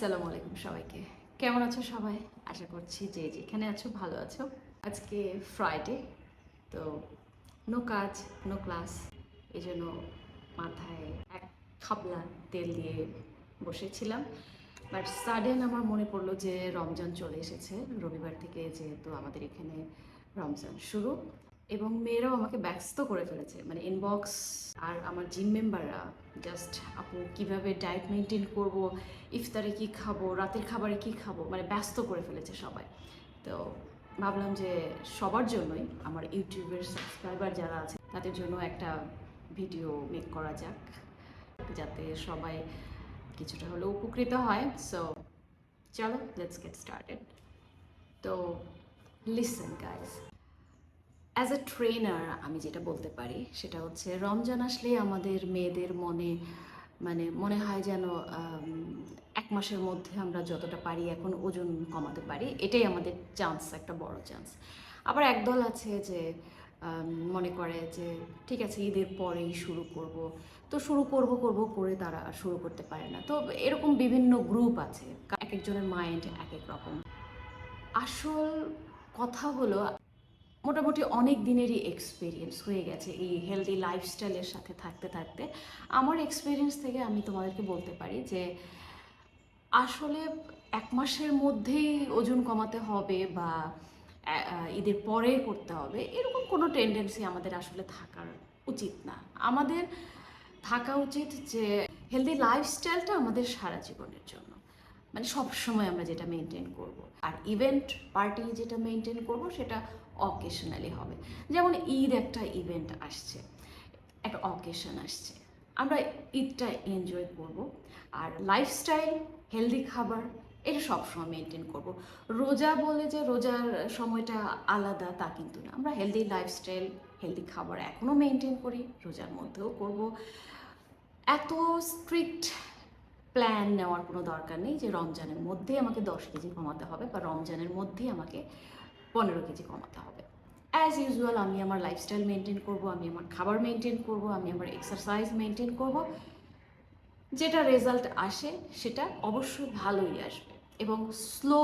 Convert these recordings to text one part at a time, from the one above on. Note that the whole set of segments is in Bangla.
আসসালামু আলাইকুম সবাইকে। কেমন আছো সবাই? আশা করছি যে যেখানে আছো ভালো আছো। আজকে ফ্রাইডে তো নো কাজ নো ক্লাস এই জন্য মাথায় এক খাবলা তেল দিয়ে বসেছিলাম। বাট সাডেন আমার মনে পড়ল যে রমজান চলে এসেছে। রবিবার থেকে যেহেতু আমাদের এখানে রমজান শুরু এবং মেয়েরাও আমাকে ব্যস্ত করে ফেলেছে। মানে ইনবক্স আর আমার জিম মেম্বাররা জাস্ট আপু, কীভাবে ডায়েট মেনটেন করব? ইফতারে কি খাব? রাতের খাবারে কি খাব? মানে ব্যস্ত করে ফেলেছে সবাই। তো ভাবলাম যে সবার জন্যই আমার ইউটিউবের সাবস্ক্রাইবার যারা আছে, তাদের জন্য একটা ভিডিও মেক করা যাক, যাতে সবাই কিছুটা হলেও উপকৃত হয়। সো চলো লেটস গেট স্টার্টেড তো listen guys as a trainer আমি যেটা বলতে পারি, সেটা হচ্ছে রমজান আসলেই আমাদের মেয়েদের মনে মানে মনে হয় যেন এক মাসের মধ্যে আমরা যতটা পারি এখন ওজন কমাতে পারি। এটাই আমাদের চান্স একটা বড় চান্স আবার একদল আছে যে মনে করে যে, ঠিক আছে, ঈদের পরেই শুরু করব। তো শুরু করব করব করে তারা শুরু করতে পারে না। তো এরকম বিভিন্ন গ্রুপ আছে। এক একজনের মাইন্ড এক এক রকম। আসল কথা হলো মোটামুটি অনেক দিনেরই এক্সপিরিয়েন্স হয়ে গেছে এই হেলদি লাইফস্টাইলের সাথে থাকতে থাকতে। আমার এক্সপিরিয়েন্স থেকে আমি তোমাদেরকে বলতে পারি যে, আসলে এক মাসের মধ্যেই ওজন কমাতে হবে বা ঈদের পরে করতে হবে, এরকম কোনো টেন্ডেন্সি আমাদের আসলে থাকার উচিত না। আমাদের থাকা উচিত যে হেলদি লাইফস্টাইলটা আমাদের সারা জীবনের জন্য। মানে সব সময় আমরা যেটা মেনটেন করব। আর ইভেন্ট পার্টি যেটা মেনটেন করব সেটা অকেশনালি হবে। যেমন ঈদ একটা ইভেন্ট আসছে, একটা অকেশন আসছে। আমরা ঈদটা এনজয় করব। আর লাইফস্টাইল হেলদি খাবার, এটা সবসময় মেনটেন করব। রোজা বলে যে রোজার সময়টা আলাদা, তা কিন্তু না। আমরা হেলদি লাইফস্টাইল হেলদি খাবার এখনও মেনটেন করি, রোজার মধ্যেও করব। এত স্ট্রিক্ট প্ল্যান নেওয়ার কোনো দরকার নেই যে রমজানের মধ্যে আমাকে দশ কেজি কমাতে হবে বা রমজানের মধ্যে আমাকে পনেরো কেজি কমাতে হবে। অ্যাজ ইউজুয়াল আমি আমার লাইফস্টাইল মেনটেন করব, আমি আমার খাবার মেনটেন করব, আমি আমার এক্সারসাইজ মেনটেন করব। যেটা রেজাল্ট আসে, সেটা অবশ্যই ভালোই আসবে এবং স্লো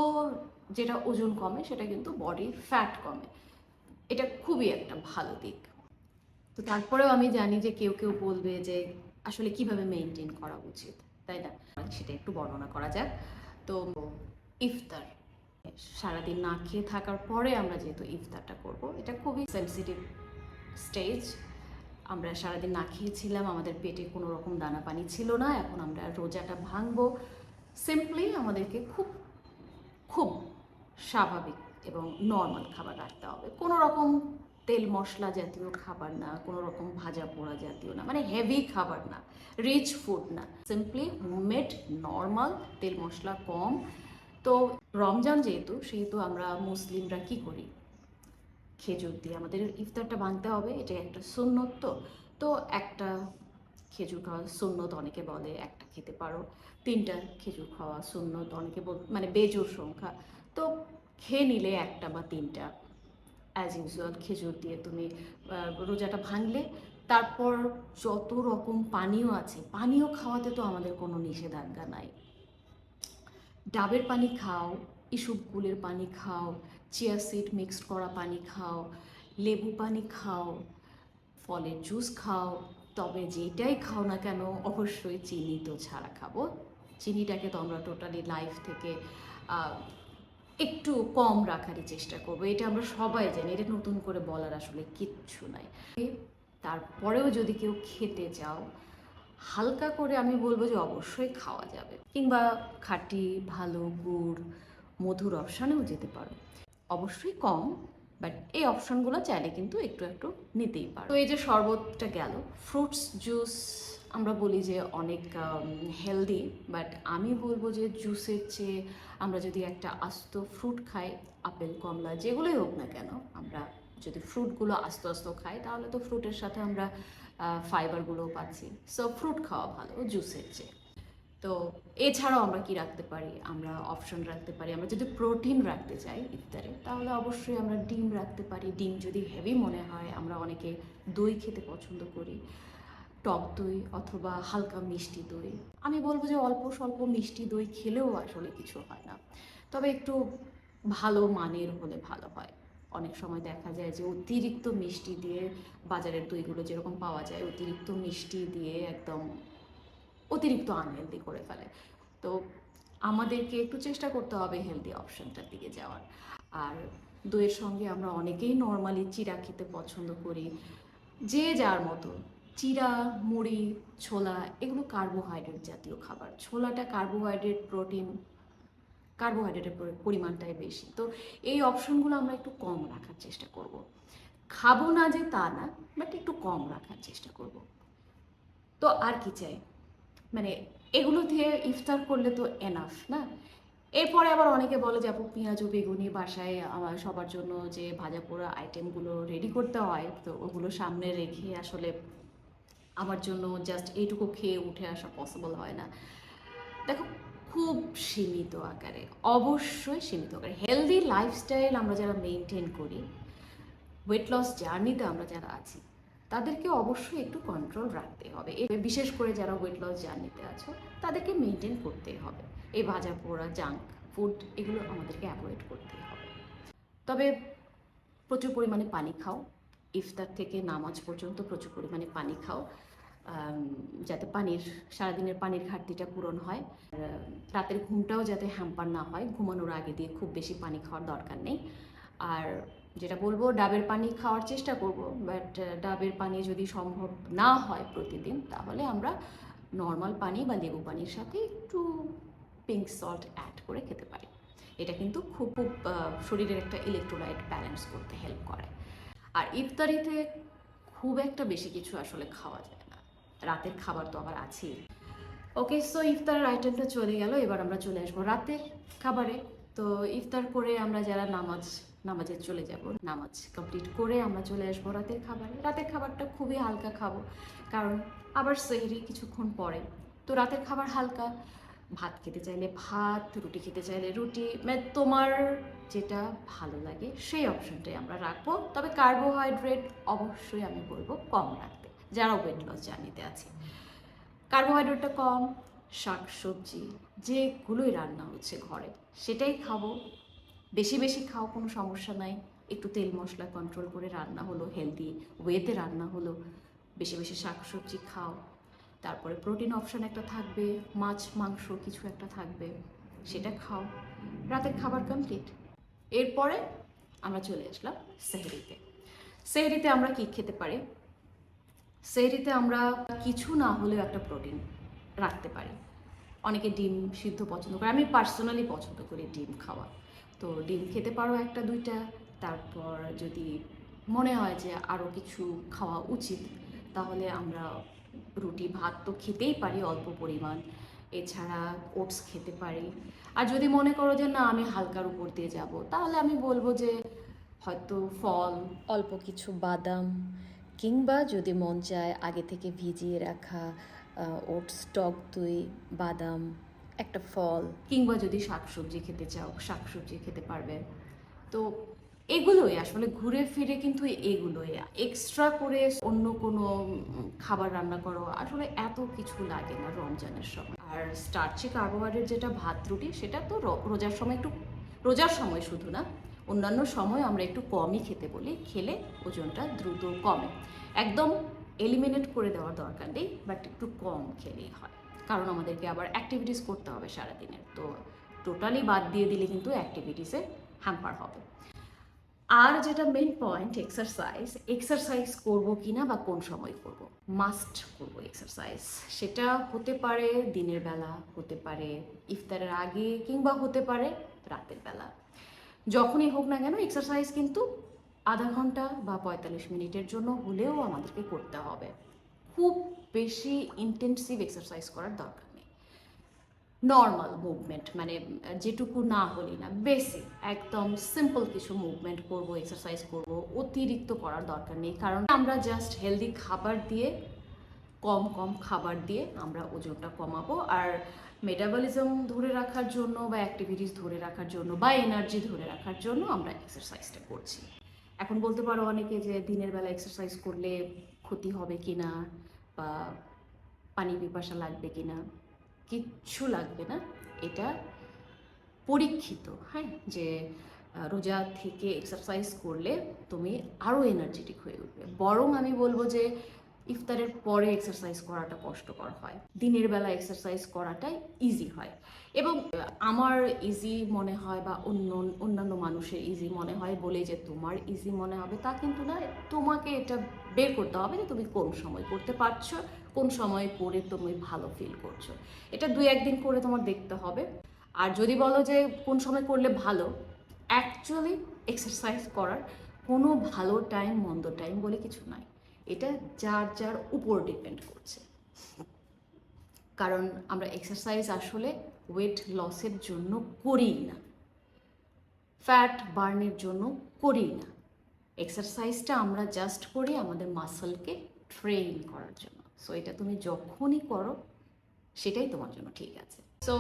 যেটা ওজন কমে, সেটা কিন্তু বডির ফ্যাট কমে। এটা খুবই একটা ভালো দিক। তো তারপরেও আমি জানি যে কেউ কেউ বলবে যে আসলে কীভাবে মেনটেন করা উচিত। তাই না? সেটা একটু বর্ণনা করা যাক। তো ইফতার, সারাদিন না খেয়ে থাকার পরে আমরা যেহেতু ইফতারটা করব, এটা খুবই সেন্সিটিভ স্টেজ আমরা সারাদিন না খেয়েছিলাম, আমাদের পেটে কোনো রকম দানা পানি ছিল না, এখন আমরা রোজাটা ভাঙবো। সিম্পলি আমাদেরকে খুব খুব স্বাভাবিক এবং নর্মাল খাবার রাখতে হবে। কোনো রকম তেল মশলা জাতীয় খাবার না, কোনো রকম ভাজা পোড়া জাতীয় না মানে হেভি খাবার না রিচ ফুড না। সিম্পলি হোমমেড নর্মাল তেল মশলা কম। তো রমজান যেহেতু, সেহেতু আমরা মুসলিমরা কি করি? খেজুর দিয়ে আমাদের ইফতারটা ভাঙতে হবে এটা একটা সুন্নত তো। তো একটা খেজুর খাওয়া সুন্নত অনেকে বলে, একটা খেতে পারো। তিনটা খেজুর খাওয়া সুন্নত অনেকে মানে বেজোর সংখ্যা। তো খেয়ে নিলে একটা বা তিনটা। অ্যাজ ইউজুয়াল খেজুর দিয়ে তুমি রোজাটা ভাঙলে, তারপর যত রকম পানীয় আছে, পানীয় খাওয়াতে তো আমাদের কোনো নিষেধাজ্ঞা নাই। ডাবের পানি খাও ইসুপগুলের পানি খাও চিয়া সিড মিক্সড করা পানি খাও, লেবু পানি খাও, ফলের জুস খাও, তবে যেটাই খাও না কেন, অবশ্যই চিনি তো ছাড়া খাব। চিনিটাকে তো আমরা টোটালি লাইফ থেকে একটু কম রাখারই চেষ্টা করব। এটা আমরা সবাই জানি, এটা নতুন করে বলার আসলে কিচ্ছু নাই। তারপরেও যদি কেউ খেতে চাও, হালকা করে আমি বলব যে অবশ্যই খাওয়া যাবে। কিংবা খাঁটি, ভালো, গুড়, মধুর অপশানেও যেতে পারো। অবশ্যই কম, বাট এই অপশানগুলো চাইলে কিন্তু একটু একটু নিতেই পারো। তো এই যে শরবতটা গেল, ফ্রুটস জুস আমরা বলি যে অনেক হেলদি বাট আমি বলব যে জুসের চেয়ে আমরা যদি একটা আস্ত ফ্রুট খাই, আপেল, কমলা, যেগুলোই হোক না কেন, আমরা যদি ফ্রুটগুলো আস্ত আস্ত খাই, তাহলে তো ফ্রুটের সাথে আমরা ফাইবারগুলোও পাচ্ছি। সো ফ্রুট খাওয়া ভালো জুসের চেয়ে। তো এছাড়াও আমরা কি রাখতে পারি? আমরা অপশন রাখতে পারি। আমরা যদি প্রোটিন রাখতে চাই ইফতারে তাহলে অবশ্যই আমরা ডিম রাখতে পারি। ডিম যদি হেভি মনে হয়, আমরা অনেকে দই খেতে পছন্দ করি। টক দই অথবা হালকা মিষ্টি দই। আমি বলব যে অল্প স্বল্প মিষ্টি দই খেলেও আসলে কিছু হয় না। তবে একটু ভালো মানের হলে ভালো হয়। অনেক সময় দেখা যায় যে অতিরিক্ত মিষ্টি দিয়ে বাজারের দইগুলো যেরকম পাওয়া যায়, অতিরিক্ত মিষ্টি দিয়ে একদম অতিরিক্ত আনহেলদি করে ফেলে। তো আমাদেরকে একটু চেষ্টা করতে হবে হেলদি অপশনটার দিকে যাওয়ার। আর দইয়ের সঙ্গে আমরা অনেকেই নর্মালি চিরা খেতে পছন্দ করি, যে যার মতো চিরা মুড়ি, ছোলা এগুলো কার্বোহাইড্রেট জাতীয় খাবার। ছোলাটা কার্বোহাইড্রেট প্রোটিন কার্বোহাইড্রেটের পরিমাণটাই বেশি। তো এই অপশনগুলো আমরা একটু কম রাখার চেষ্টা করব। খাব না যে তা না বাট একটু কম রাখার চেষ্টা করব। তো আর কি চাই? মানে এগুলো দিয়ে ইফতার করলে তো এনাফ না? এরপরে আবার অনেকে বলে যে, আপু, পেঁয়াজ ও বেগুনি বাসায় আমার সবার জন্য যে ভাজা পোড়া আইটেমগুলো রেডি করতে হয়, তো ওগুলো সামনে রেখে আসলে আমার জন্য জাস্ট এইটুকু খেয়ে উঠে আসা পসিবল হয় না। দেখো, খুব সীমিত আকারে, অবশ্যই সীমিত আকারে। হেলদি লাইফস্টাইল আমরা যারা মেনটেন করি ওয়েট লস জার্নিতে আমরা যারা আছি, তাদেরকে অবশ্যই একটু কন্ট্রোল রাখতে হবে। বিশেষ করে যারা ওয়েট লস জার্নিতে আছো, তাদেরকে মেনটেন করতেই হবে। এই ভাজা পোড়া জাঙ্ক ফুড এগুলো আমাদেরকে অ্যাভয়েড করতেই হবে। তবে প্রচুর পরিমাণে পানি খাও। ইফতার থেকে নামাজ পর্যন্ত প্রচুর পরিমাণে পানি খাও। যাতে পানির, সারাদিনের পানির ঘাটতিটা পূরণ হয়। রাতের ঘুমটাও যাতে হ্যাম্পার না হয়, ঘুমানোর আগে দিয়ে খুব বেশি পানি খাওয়ার দরকার নেই। আর, যেটা বলব, ডাবের পানি খাওয়ার চেষ্টা করব বাট ডাবের পানি যদি সম্ভব না হয় প্রতিদিন, তাহলে আমরা নর্মাল পানি বা লেবু পানির সাথে একটু পিঙ্ক সল্ট অ্যাড করে খেতে পারি। এটা কিন্তু খুব খুব শরীরের একটা ইলেকট্রোলাইট ব্যালেন্স করতে হেল্প করে। আর ইফতারিতে খুব একটা বেশি কিছু আসলে খাওয়া যায় রাতের খাবার তো আবার আছেই। ওকে সো ইফতারের আইটেমটা চলে গেল, এবার আমরা চলে আসব রাতের খাবারে। তো ইফতার করে আমরা যারা নামাজ, নামাজে চলে যাব, নামাজ কমপ্লিট করে আমরা চলে আসব রাতের খাবারে। রাতের খাবারটা খুবই হালকা খাব, কারণ আবার সেহরি কিছুক্ষণ পরে। তো রাতের খাবার হালকা, ভাত খেতে চাইলে ভাত, রুটি খেতে চাইলে রুটি। মানে তোমার যেটা ভালো লাগে সেই অপশনটাই আমরা রাখব। তবে কার্বোহাইড্রেট অবশ্যই আমি বলব কম রাখতে যারা ওয়েট লস জার্নিতে আছে। কার্বোহাইড্রেটটা কম শাক সবজি যেগুলোই রান্না হচ্ছে ঘরে, সেটাই খাব। বেশি বেশি খাও, কোনো সমস্যা নাই। একটু তেল মশলা কন্ট্রোল করে রান্না হলো হেলদি ওয়েতে রান্না হলো। বেশি বেশি শাক সবজি খাও। তারপরে প্রোটিন অপশান একটা থাকবে, মাছ, মাংস কিছু একটা থাকবে, সেটা খাও। রাতের খাবার কমপ্লিট এরপরে আমরা চলে আসলাম সেহরিতে। সেহরিতে আমরা কি খেতে পারি? সেহরিতে আমরা কিছু না হলেও একটা প্রোটিন রাখতে পারি। অনেকে ডিম সিদ্ধ পছন্দ করে, আমি পার্সোনালি পছন্দ করি ডিম খাওয়া। তো ডিম খেতে পারো একটা, দুইটা, তারপর যদি মনে হয় যে আরও কিছু খাওয়া উচিত, তাহলে আমরা রুটি, ভাত তো খেতেই পারি অল্প পরিমাণ। এছাড়া ওটস খেতে পারি। আর যদি মনে করো যে না, আমি হালকার উপর দিয়ে যাব, তাহলে আমি বলব যে হয়তো ফল, অল্প কিছু বাদাম কিংবা যদি মন চায় আগে থেকে ভিজিয়ে রাখা ওটস, টক দই, বাদাম, একটা ফল। কিংবা যদি শাকসবজি খেতে চাও, শাকসবজি খেতে পারবে। তো এগুলোই আসলে ঘুরে ফিরে কিন্তু এগুলোই। এক্সট্রা করে অন্য কোনো খাবার রান্না করো, আসলে এত কিছু লাগে না রমজানের সময়। আর স্টার্চি কার্বোহাইড্রেট যেটা ভাত রুটি, সেটা তো রোজার সময় একটু, রোজার সময় শুধু না অন্যান্য সময় আমরা একটু কমই খেতে বলি, খেলে ওজনটা দ্রুত কমে। একদম এলিমিনেট করে দেওয়ার দরকার নেই বাট একটু কম খেলেই হয়। কারণ আমাদেরকে আবার অ্যাক্টিভিটিস করতে হবে সারাদিনের। তো টোটালি বাদ দিয়ে দিলে কিন্তু অ্যাক্টিভিটিসে হ্যাম্পার হবে। আর যেটা মেন পয়েন্ট এক্সারসাইজ এক্সারসাইজ করব কিনা বা কোন সময় করব? মাস্ট করব এক্সারসাইজ সেটা হতে পারে দিনের বেলা, হতে পারে ইফতারের আগে কিংবা হতে পারে রাতের বেলা। যখনই হোক না কেন এক্সারসাইজ কিন্তু আধা ঘণ্টা বা পঁয়তাল্লিশ মিনিটের জন্য হলেও আমাদেরকে করতে হবে। খুব বেশি ইন্টেন্সিভ এক্সারসাইজ করার দরকার নেই। নর্মাল মুভমেন্ট মানে যেটুকু না হলি না বেসিক একদম সিম্পল কিছু মুভমেন্ট করব এক্সারসাইজ করব, অতিরিক্ত করার দরকার নেই। কারণ আমরা জাস্ট হেলদি খাবার দিয়ে কম কম খাবার দিয়ে আমরা ওজনটা কমাবো। আর মেটাবলিজম ধরে রাখার জন্য বা অ্যাক্টিভিটিস ধরে রাখার জন্য বা এনার্জি ধরে রাখার জন্য আমরা এক্সারসাইজটা করছি। এখন বলতে পারো অনেকে যে দিনের বেলা এক্সারসাইজ করলে ক্ষতি হবে কি না বা পানি পিপাসা লাগবে কি না কিচ্ছু লাগবে না। এটা পরীক্ষিত হ্যাঁ? যে রোজা থেকে এক্সারসাইজ করলে তুমি আরও এনার্জেটিক হয়ে উঠবে। বরং আমি বলব যে ইফতারের পরে এক্সারসাইজ করাটা কষ্টকর হয়। দিনের বেলা এক্সারসাইজ করাটাই ইজি হয়। এবং আমার ইজি মনে হয় বা অন্য, অন্যান্য মানুষের ইজি মনে হয় বলে যে তোমার ইজি মনে হবে, তা কিন্তু না। তোমাকে এটা বের করতে হবে যে তুমি কোন সময় করতে পারছ, কোন সময় করে তুমি ভালো ফিল করছ। এটা দুই একদিন করে তোমার দেখতে হবে। আর যদি বলো যে কোন সময় করলে ভালো অ্যাকচুয়ালি এক্সারসাইজ করার কোনো ভালো টাইম মন্দ টাইম বলে কিছু নাই। এটা যার যার উপর ডিপেন্ড করছে। কারণ আমরা এক্সারসাইজ আসলে ওয়েট লসের জন্য করি না। ফ্যাট বার্নের জন্য করি না। এক্সারসাইজটা আমরা জাস্ট করি আমাদের মাসলকে ট্রেন করার জন্য। সো এটা তুমি যখনই করো সেটাই তোমার জন্য ঠিক আছে। সো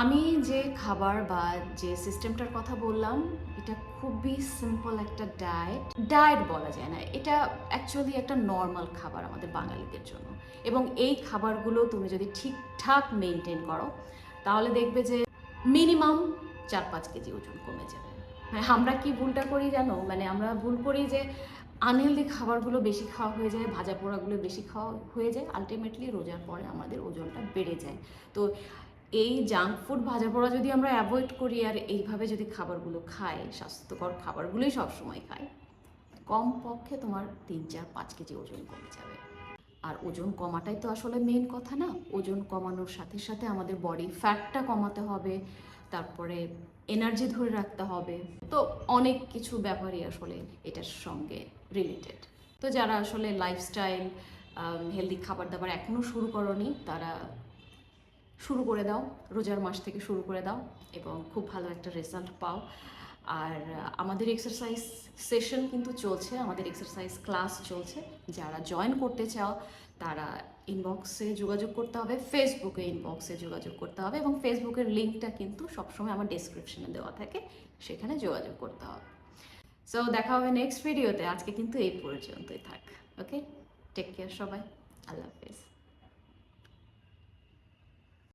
আমি যে খাবার বা যে সিস্টেমটার কথা বললাম, এটা খুবই সিম্পল একটা ডায়েট ডায়েট বলা যায় না, এটা অ্যাকচুয়ালি একটা নর্মাল খাবার আমাদের বাঙালিদের জন্য। এবং এই খাবারগুলো তুমি যদি ঠিকঠাক মেনটেন করো, তাহলে দেখবে যে মিনিমাম চার পাঁচ কেজি ওজন কমে যাবে। হ্যাঁ আমরা কি ভুলটা করি জানো? মানে আমরা ভুল করি যে আনহেলদি খাবারগুলো বেশি খাওয়া হয়ে যায়, ভাজা পোড়াগুলো বেশি খাওয়া হয়ে যায় আলটিমেটলি রোজার পরে আমাদের ওজনটা বেড়ে যায়। তো এই জাঙ্ক ফুড ভাজা পোড়া যদি আমরা অ্যাভয়েড করি আর এইভাবে যদি খাবারগুলো খাই, স্বাস্থ্যকর খাবারগুলোই সবসময় খাই, কমপক্ষে তোমার তিন চার পাঁচ কেজি ওজন কমে যাবে। আর ওজন কমাটাই তো আসলে মেন কথা না? ওজন কমানোর সাথে সাথে আমাদের বডি ফ্যাটটা কমাতে হবে, তারপরে এনার্জি ধরে রাখতে হবে। তো অনেক কিছু ব্যাপারই আসলে এটার সঙ্গে রিলেটেড তো যারা আসলে লাইফস্টাইল হেলদি খাবার দাবার এখনও শুরু করনি, তারা শুরু করে দাও, রোজার মাস থেকে শুরু করে দাও এবং খুব ভালো একটা রেজাল্ট পাও। আর আমাদের এক্সারসাইজ সেশন কিন্তু চলছে, আমাদের এক্সারসাইজ ক্লাস চলছে। যারা জয়েন করতে চাও, তারা ইনবক্সে যোগাযোগ করতে হবে ফেসবুকে ইনবক্সে যোগাযোগ করতে হবে এবং ফেসবুকের লিঙ্কটা কিন্তু সবসময় আমার ডেসক্রিপশনে দেওয়া থাকে, সেখানে যোগাযোগ করতে হবে। সো দেখা হবে নেক্সট ভিডিওতে আজকে কিন্তু এই পর্যন্তই থাক। ওকে টেক কেয়ার সবাই। আল্লাহ হাফেজ